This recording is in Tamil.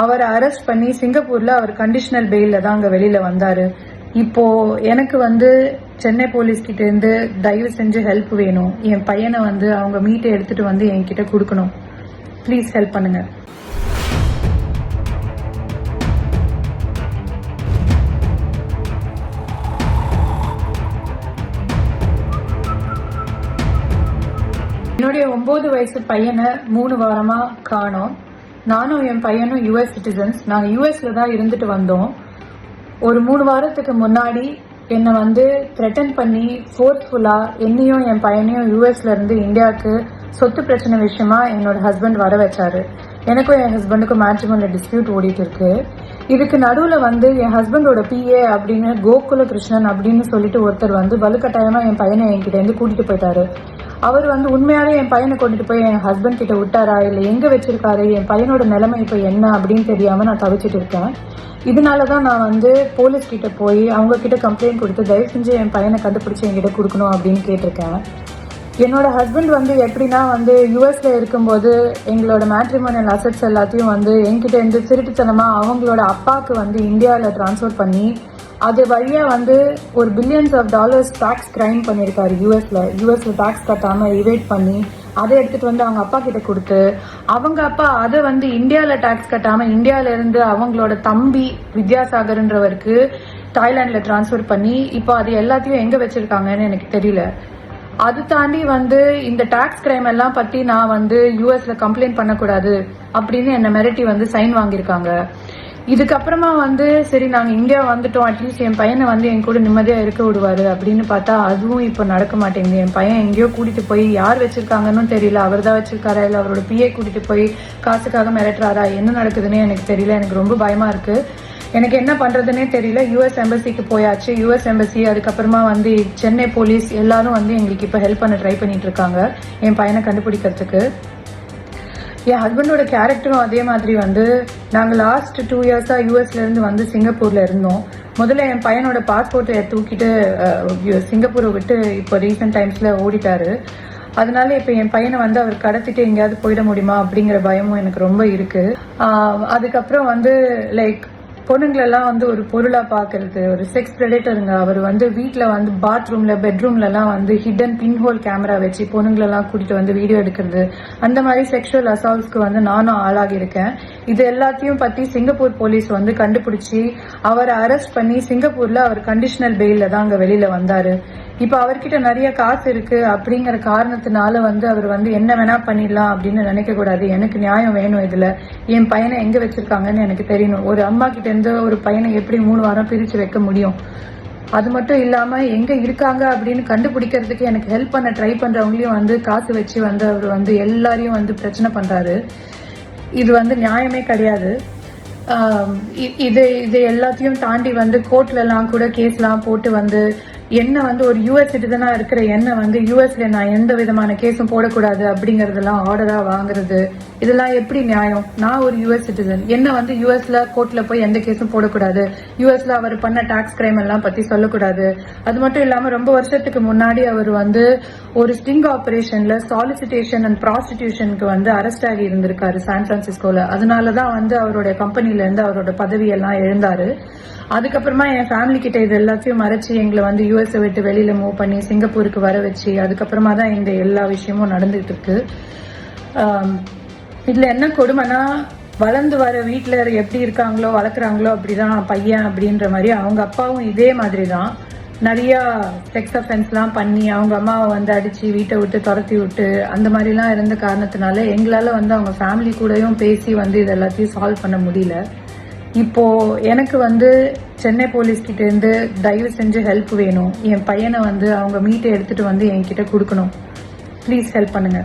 அவரை அரெஸ்ட் பண்ணி சிங்கப்பூர்ல அவர் கண்டிஷனல் பெயில்ல தான் அங்க வெளியில வந்தாரு. இப்போ எனக்கு வந்து சென்னை போலீஸ் கிட்ட இருந்து தயவு செஞ்சு ஹெல்ப் வேணும். என் பையனை வந்து அவங்க மீட்டை எடுத்துட்டு வந்து என்கிட்ட கொடுக்கணும். ப்ளீஸ் ஹெல்ப் பண்ணுங்க. என்னுடைய ஒன்பது வயசு பையனை மூணு வாரமா காணோம். நானும் என் பையனும் யூஎஸ் சிட்டிசன்ஸ் நாங்கள் யுஎஸ்ல தான் இருந்துட்டு வந்தோம். ஒரு மூணு வாரத்துக்கு முன்னாடி என்னை வந்து த்ரெட்டன் பண்ணி ஃபோர்ஸ்ஃபுல்லா என்னையும் என் பையனையும் யூஎஸ்ல இருந்து இந்தியாவுக்கு சொத்து பிரச்சனை விஷயமா என்னோட ஹஸ்பண்ட் வர வச்சாரு. எனக்கும் என் ஹஸ்பண்டுக்கும் மேட்ரிமோனில் டிஸ்பியூட் ஓடிட்டு இருக்கு. இதுக்கு நடுவில் வந்து என் ஹஸ்பண்டோட பிஏ அப்படின்னு கோகுல கிருஷ்ணன் அப்படின்னு சொல்லிட்டு ஒருத்தர் வந்து வலுக்கட்டாயமாக என் பையனை என்கிட்ட இருந்து கூட்டிட்டு போயிட்டாரு. அவர் வந்து உண்மையாவே என் பையனை கொண்டுட்டு போய் என் ஹஸ்பண்ட் கிட்ட விட்டாரா? இல்ல எங்க வச்சிருக்காரு? என் பையனோட நிலைமை இப்ப என்ன அப்படின்னு தெரியாம நான் தவிச்சிட்டு இருக்கேன். இதனாலதான் நான் வந்து போலீஸ் கிட்ட போய் அவங்க கிட்ட கம்ப்ளைண்ட் கொடுத்து தயவு செஞ்சு என் பையனை கண்டுபிடிச்சு என்கிட்ட கொடுக்கணும் அப்படின்னு கேட்டிருக்கேன். என்னோட ஹஸ்பண்ட் வந்து எப்படின்னா வந்து யூஎஸ்ல இருக்கும்போது எங்களோட மேட்ரிமோனியல் அசட்ஸ் எல்லாத்தையும் வந்து என்கிட்ட இருந்து திருட்டுத்தனமா அவங்களோட அப்பாவுக்கு வந்து இந்தியாவில் டிரான்ஸ்ஃபர் பண்ணி அது வழியாக வந்து ஒரு billions of dollars tax crime பண்ணியிருக்காரு யூஎஸில் யூஎஸில் டாக்ஸ் கட்டாமல் இவேட் பண்ணி அதை எடுத்துட்டு வந்து அவங்க அப்பா கிட்ட கொடுத்து அவங்க அப்பா அதை வந்து இந்தியாவில் டாக்ஸ் கட்டாமல் இந்தியாவிலேருந்து அவங்களோட தம்பி வித்யாசாகர்ன்றவருக்கு தாய்லாண்டில் டிரான்ஸ்ஃபர் பண்ணி இப்போ அது எல்லாத்தையும் எங்கே வச்சிருக்காங்கன்னு எனக்கு தெரியல. அது தாண்டி வந்து இந்த டாக்ஸ் கிரைம் எல்லாம் பத்தி நான் வந்து யூஎஸ்ல கம்ப்ளைண்ட் பண்ணக்கூடாது அப்படின்னு என்ன மிரட்டி வந்து சைன் வாங்கியிருக்காங்க. இதுக்கப்புறமா வந்து சரி நாங்கள் இந்தியா வந்துட்டோம். அட்லீஸ்ட் என் பையனை வந்து என் கூட நிம்மதியாக இருக்க விடுவார் அப்படின்னு பார்த்தா அதுவும் இப்போ நடக்க மாட்டேங்குது. என் பையன் எங்கேயோ கூட்டிகிட்டு போய் யார் வச்சுருக்காங்கன்னு தெரியல. அவர் தான் வச்சுருக்காரா இல்லை அவரோட பிஏ கூட்டிகிட்டு போய் காசுக்காக மிரட்டுறாரா? என்ன நடக்குதுன்னு எனக்கு தெரியல. எனக்கு ரொம்ப பயமாக இருக்குது எனக்கு என்ன பண்ணுறதுனே தெரியல. யூஎஸ் எம்பசிக்கு போயாச்சு. யூஎஸ் எம்பசி அதுக்கப்புறமா வந்து சென்னை போலீஸ் எல்லாரும் வந்து எங்களுக்கு இப்போ ஹெல்ப் பண்ண ட்ரை பண்ணிட்டு இருக்காங்க. என் பையனை கண்டுபிடிக்கிறதுக்கு. என் ஹஸ்பண்டோட கேரக்டரும் அதே மாதிரி வந்து நாங்கள் லாஸ்ட் டூ இயர்ஸாக யூஎஸ்லேருந்து வந்து சிங்கப்பூரில் இருந்தோம். முதல்ல என் பையனோட பாஸ்போர்ட்டை தூக்கிட்டு சிங்கப்பூரை விட்டு இப்போ ரீசெண்ட் டைம்ஸில் ஓடிட்டாரு. அதனால இப்போ என் பையனை வந்து அவர் கடத்திட்டு எங்கேயாவது போயிட முடியுமா அப்படிங்கிற பயமும் எனக்கு ரொம்ப இருக்குது அதுக்கப்புறம் வந்து லைக் பொண்ணுங்களெல்லாம் வந்து ஒரு பொருளா பாக்குறது ஒரு செக்ஸ் பிரெடேட்டருங்க அவர் வந்து வீட்டில் வந்து பாத்ரூம்ல பெட்ரூம்ல எல்லாம் வந்து ஹிடன் பின்ஹோல் கேமரா வச்சு பொண்ணுங்களெல்லாம் கூட்டிட்டு வந்து வீடியோ எடுக்கிறது. அந்த மாதிரி செக்ஷுவல் அசால்ட்ஸ்க்கு வந்து நானும் ஆளாகி இருக்கேன் இது எல்லாத்தையும் பத்தி சிங்கப்பூர் போலீஸ் வந்து கண்டுபிடிச்சி அவரை அரெஸ்ட் பண்ணி சிங்கப்பூர்ல அவர் கண்டிஷனல் பெயில்ல தான் அங்க வெளியில வந்தாரு. இப்ப அவர்கிட்ட நிறைய காசு இருக்கு அப்படிங்கிற காரணத்தினால வந்து அவர் வந்து என்ன வேணா பண்ணிடலாம் அப்படின்னு நினைக்க கூடாது. எனக்கு நியாயம் வேணும் இதுல. என் பையனை எங்க வச்சிருக்காங்கன்னு எனக்கு தெரியணும். ஒரு அம்மா கிட்ட இருந்து ஒரு பையனை எப்படி மூணு வாரம் பிரிச்சு வைக்க முடியும்? அது மட்டும் இல்லாம எங்க இருக்காங்க அப்படின்னு கண்டுபிடிக்கிறதுக்கு எனக்கு ஹெல்ப் பண்ண ட்ரை பண்றவங்களையும் வந்து காசு வச்சு வந்து அவர் வந்து எல்லாரையும் வந்து பிரச்சனை பண்றாரு. இது வந்து நியாயமே கிடையாது. ஆம், இதை இது இது எல்லாத்தையும் தாண்டி வந்து கோர்ட்ல எல்லாம் கூட கேஸ்லாம் போட்டு வந்து என்ன வந்து ஒரு யூஎஸ் சிட்டிசனா இருக்கிற என்னை வந்து யூஎஸ்ல நான் எந்த விதமான கேஸும் போடக்கூடாது அப்படிங்கறதெல்லாம் ஆர்டரா வாங்குறது இதெல்லாம் எப்படி நியாயம்? நான் ஒரு யூஎஸ் சிட்டிசன் என்ன வந்து யூஎஸ்ல கோர்ட்ல போய் எந்த கேஸும் போடக்கூடாது? யூஎஸ்ல அவர் பண்ண டாக்ஸ் கிரைம் எல்லாம் பத்தி சொல்லக்கூடாது. அது மட்டும் இல்லாம ரொம்ப வருஷத்துக்கு முன்னாடி அவர் வந்து ஒரு ஸ்டிங் ஆபரேஷன்ல சாலிசிட்டேஷன் அண்ட் ப்ராஸ்டிடியூஷனுக்கு வந்து அரெஸ்ட் ஆகி இருந்திருக்காரு சான் பிரான்சிஸ்கோல அதனாலதான் வந்து அவருடைய கம்பெனில இருந்து அவரோட பதவி எல்லாம் எழுந்தாரு அதுக்கப்புறமா என் ஃபேமிலி கிட்ட இது எல்லாத்தையும் மறைச்சு எங்களை வந்து யூஎஸ் விட்டு வெளியில மூவ் பண்ணி சிங்கப்பூருக்கு வர வச்சு அதுக்கப்புறமா தான் இந்த எல்லா விஷயமும் நடந்துட்டு இருக்கு. இதில் இதுல என்ன கொடுமைனா வளர்ந்து வர வீட்டில் எப்படி இருக்காங்களோ வளர்க்குறாங்களோ அப்படிதான் பையன் அப்படின்ற மாதிரி அவங்க அப்பாவும் இதே மாதிரி தான். நிறையா செக்ஸ் அஃபென்ஸ்லாம் பண்ணி அவங்க அம்மாவை வந்து அடித்து வீட்டை விட்டு துரத்தி விட்டு அந்த மாதிரிலாம் இருந்த காரணத்தினால எங்களால் வந்து அவங்க ஃபேமிலி கூடயும் பேசி வந்து இது எல்லாத்தையும் சால்வ் பண்ண முடியல. இப்போது எனக்கு வந்து சென்னை போலீஸ் கிட்ட இருந்து தயவு செஞ்சு ஹெல்ப் வேணும். என் பையனை வந்து அவங்க மீட்டை எடுத்துட்டு வந்து என்கிட்ட கொடுக்கணும். ப்ளீஸ் ஹெல்ப் பண்ணுங்க.